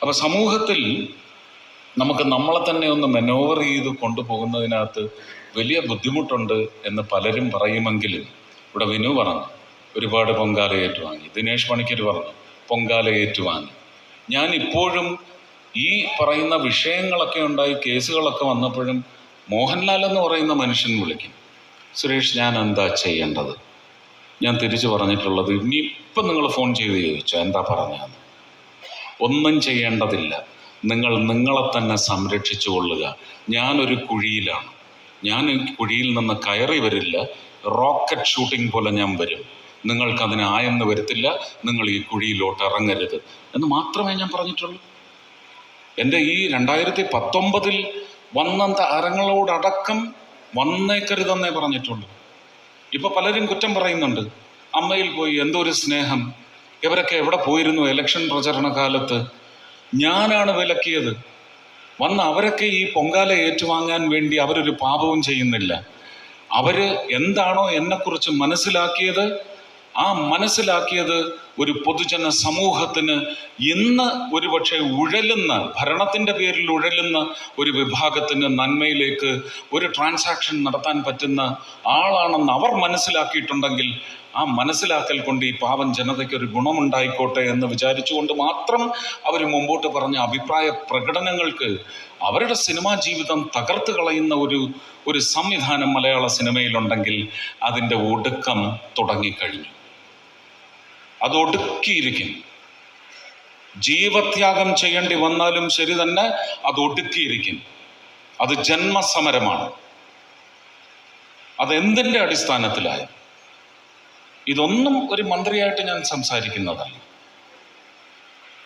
അപ്പോൾ സമൂഹത്തിൽ നമുക്ക് നമ്മളെ തന്നെ ഒന്ന് മെനോവർ ചെയ്ത് കൊണ്ടുപോകുന്നതിനകത്ത് വലിയ ബുദ്ധിമുട്ടുണ്ട് എന്ന് പലരും പറയുമെങ്കിലും ഇവിടെ വിനു പറഞ്ഞു ഒരുപാട് പൊങ്കാല ഏറ്റുവാങ്ങി. ദിനേഷ് പണിക്കർ പറഞ്ഞു പൊങ്കാല ഏറ്റുവാങ്ങി. ഞാൻ ഇപ്പോഴും ഈ പറയുന്ന വിഷയങ്ങളൊക്കെ ഉണ്ടായി കേസുകളൊക്കെ വന്നപ്പോഴും മോഹൻലാൽ എന്ന് പറയുന്ന മനുഷ്യൻ വിളിക്കും സുരേഷ് ഞാൻ എന്താ ചെയ്യേണ്ടത്? ഞാൻ തിരിച്ചു പറഞ്ഞിട്ടുള്ളത് ഇനി ഇപ്പം നിങ്ങൾ ഫോൺ ചെയ്ത് ചോദിച്ചോ എന്താ പറഞ്ഞതെന്ന്? ഒന്നും ചെയ്യേണ്ടതില്ല. നിങ്ങൾ നിങ്ങളെ തന്നെ സംരക്ഷിച്ചു കൊള്ളുക. ഞാനൊരു കുഴിയിലാണ്. ഞാൻ കുഴിയിൽ നിന്ന് കയറി വരില്ല. റോക്കറ്റ് ഷൂട്ടിംഗ് പോലെ ഞാൻ വരും. നിങ്ങൾക്കതിന് ആയെന്ന് വരത്തില്ല. നിങ്ങൾ ഈ കുഴിയിലോട്ട് ഇറങ്ങരുത് എന്ന് മാത്രമേ ഞാൻ പറഞ്ഞിട്ടുള്ളൂ. എന്റെ ഈ രണ്ടായിരത്തി പത്തൊമ്പതിൽ വന്ന താരങ്ങളോടടക്കം വന്നേക്കരുതെന്നേ പറഞ്ഞിട്ടുള്ളൂ. ഇപ്പൊ പലരും കുറ്റം പറയുന്നുണ്ട്. അമ്മയിൽ പോയി എന്തോ ഒരു സ്നേഹം ഇവരൊക്കെ എവിടെ പോയിരുന്നു? ഇലക്ഷൻ പ്രചരണ കാലത്ത് ഞാനാണ് വിലക്കിയത്. വന്ന് അവരൊക്കെ ഈ പൊങ്കാല ഏറ്റുവാങ്ങാൻ വേണ്ടി അവരൊരു പാപവും ചെയ്യുന്നില്ല. അവർ എന്താണോ എന്നെക്കുറിച്ച് മനസ്സിലാക്കിയത് ആ മനസ്സിലാക്കിയത് ഒരു പൊതുജന സമൂഹത്തിന് ഇന്ന് ഒരുപക്ഷെ ഉഴലുന്ന ഭരണത്തിന്റെ പേരിൽ ഉഴലുന്ന ഒരു വിഭാഗത്തിന് നന്മയിലേക്ക് ഒരു ട്രാൻസാക്ഷൻ നടത്താൻ പറ്റുന്ന ആളാണെന്ന് അവർ മനസ്സിലാക്കിയിട്ടുണ്ടെങ്കിൽ ആ മനസ്സിലാക്കൽ കൊണ്ട് ഈ പാവം ജനതയ്ക്ക് ഒരു ഗുണമുണ്ടായിക്കോട്ടെ എന്ന് വിചാരിച്ചുകൊണ്ട് മാത്രം അവർ മുമ്പോട്ട് പറഞ്ഞ അഭിപ്രായ പ്രകടനങ്ങൾക്ക് അവരുടെ സിനിമാ ജീവിതം തകർത്ത് കളയുന്ന ഒരു ഒരു സംവിധാനം മലയാള സിനിമയിലുണ്ടെങ്കിൽ അതിന്റെ ഒടുക്കം തുടങ്ങിക്കഴിഞ്ഞു. അത് ഒടുക്കിയിരിക്കും. ജീവത്യാഗം ചെയ്യേണ്ടി വന്നാലും ശരി തന്നെ അത് ഒടുക്കിയിരിക്കും. അത് ജന്മസമരമാണ്. അതെന്തിന്റെ അടിസ്ഥാനത്തിലായി ഇതൊന്നും ഒരു മന്ത്രിയായിട്ട് ഞാൻ സംസാരിക്കുന്നതല്ല.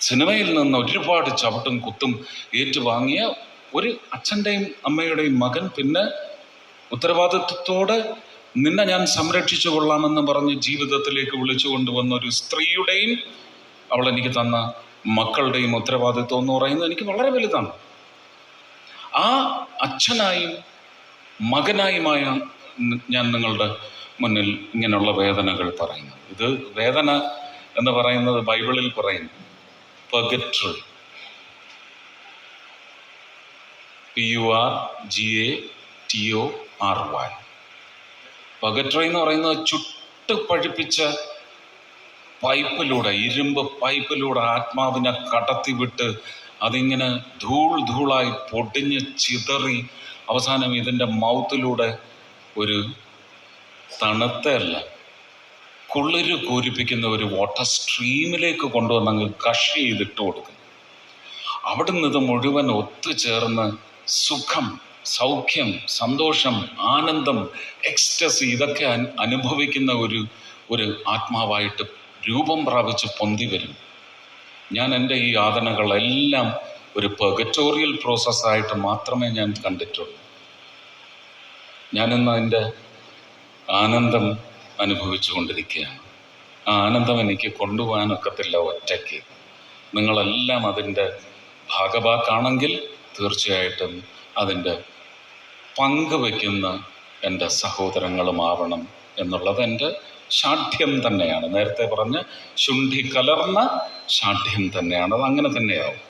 സിനിമയിൽ നിന്ന് ഒരുപാട് ചവിട്ടും കുത്തും ഏറ്റുവാങ്ങിയ ഒരു അച്ഛന്റെയും അമ്മയുടെയും മകൻ പിന്നെ ഉത്തരവാദിത്വത്തോടെ നിന്നെ ഞാൻ സംരക്ഷിച്ചു കൊള്ളാമെന്ന് പറഞ്ഞ് ജീവിതത്തിലേക്ക് വിളിച്ചു കൊണ്ടുവന്ന ഒരു സ്ത്രീയുടെയും അവൾ എനിക്ക് തന്ന മക്കളുടെയും ഉത്തരവാദിത്വം എന്ന് പറയുന്നത് എനിക്ക് വളരെ വലുതാണ്. ആ അച്ഛനായും മകനായുമായ ഞാൻ നിങ്ങളുടെ മുന്നിൽ ഇങ്ങനെയുള്ള വേദനകൾ പറയുന്നു. ഇത് വേദന എന്ന് പറയുന്നത് ബൈബിളിൽ പറയുന്നു. പകറ്റ് P U R G A T O R Y purgatory എന്ന് പറയുന്നത് ചുട്ട് പഴിപ്പിച്ച പൈപ്പിലൂടെ ഇരുമ്പ് പൈപ്പിലൂടെ ആത്മാവിനെ കടത്തിവിട്ട് അതിങ്ങനെ ധൂൾ ധൂളായി പൊടിഞ്ഞ് ചിതറി അവസാനം ഇതിന്റെ മൗത്തിലൂടെ ഒരു തണുത്തല്ല കുളിര് കൂരിപ്പിക്കുന്ന ഒരു വാട്ടർ സ്ട്രീമിലേക്ക് കൊണ്ടുവന്നങ്ങ് കഷ് ചെയ്തിട്ട് കൊടുക്കും അവിടുന്ന് ഇത് മുഴുവൻ ഒത്തുചേർന്ന് സുഖം സൗഖ്യം സന്തോഷം ആനന്ദം എക്സ്റ്റസി ഇതൊക്കെ അനുഭവിക്കുന്ന ഒരു ഒരു ആത്മാവായിട്ട് രൂപം പ്രാപിച്ച് പൊന്തി വരും. ഞാൻ എന്റെ ഈ യാതനകളെല്ലാം ഒരു പെഗറ്റോറിയൽ പ്രോസസ്സായിട്ട് മാത്രമേ ഞാൻ കണ്ടിട്ടുള്ളൂ. ഞാനിന്ന് അതിന്റെ ആനന്ദം അനുഭവിച്ചു കൊണ്ടിരിക്കുകയാണ്. ആ ആനന്ദം എനിക്ക് കൊണ്ടുപോകാനൊക്കത്തില്ല ഒറ്റയ്ക്ക്. നിങ്ങളെല്ലാം അതിന്റെ ഭാഗഭാക്കാണെങ്കിൽ തീർച്ചയായിട്ടും അതിന്റെ പങ്കുവെക്കുന്ന എന്റെ സഹോദരങ്ങളുമാവണം എന്നുള്ളത് എന്റെ ഷാഠ്യം തന്നെയാണ്. നേരത്തെ പറഞ്ഞ ശുണ്ഠി കലർന്ന ഷാഠ്യം തന്നെയാണ്. അത് അങ്ങനെ തന്നെയാവും.